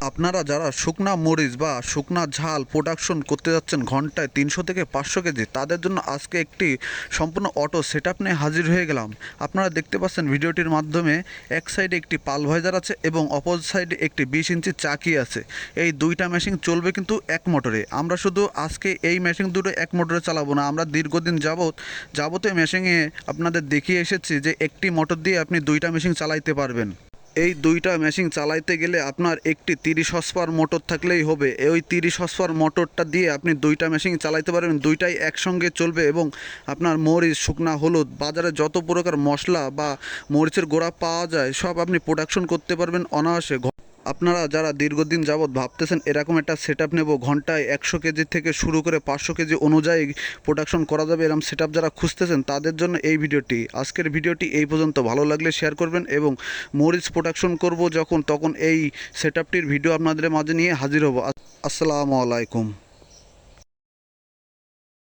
আপনারা যারা শুকনা মরিচ বা শুকনা ঝাল প্রোডাকশন করতে যাচ্ছেন ঘন্টায় তিনশো থেকে পাঁচশো কেজি, তাদের জন্য আজকে একটি সম্পূর্ণ অটো সেট আপ নিয়ে হাজির হয়ে গেলাম। আপনারা দেখতে পাচ্ছেন ভিডিওটির মাধ্যমে এক সাইডে একটি পালভাইজার আছে এবং অপর সাইডে একটি বিশ ইঞ্চি চাকি আছে। এই দুইটা মেশিন চলবে কিন্তু এক মোটরে আমরা শুধু আজকে এই মেশিন দুটো এক মোটরে চালাবো না, আমরা দীর্ঘদিন যাবৎ যাবতীয় মেশিনে আপনাদের দেখিয়ে এসেছি যে একটি মোটর দিয়ে আপনি দুইটা মেশিন চালাইতে পারবেন। এই দুইটা মেশিন চালাইতে গেলে আপনার একটি তিরিশ হসপার মোটর থাকলেই হবে। ওই তিরিশ হসপার মোটরটা দিয়ে আপনি দুইটা মেশিন চালাইতে পারবেন, দুইটাই একসঙ্গে চলবে এবং আপনার মরিচ, শুকনা হলুদ, বাজারে যত প্রকার মশলা বা মরিচের গোড়া পাওয়া যায়, সব আপনি প্রোডাকশন করতে পারবেন অনায়াসে। আপনারা যারা দীর্ঘদিন যাবৎ ভাবতেছেন, এরকম একটা সেট আপ নেব, ঘন্টায় একশো কেজি থেকে শুরু করে পাঁচশো কেজি অনুযায়ী প্রোডাকশন করা যাবে এরকম সেট যারা খুঁজতেছেন, তাদের জন্য এই ভিডিওটি। আজকের ভিডিওটি এই পর্যন্ত। ভালো লাগলে শেয়ার করবেন এবং মরিচ প্রোডাকশন করব যখন, তখন এই সেট ভিডিও আপনাদের মাঝে নিয়ে হাজির হব। আস- আসসালামু আলাইকুম।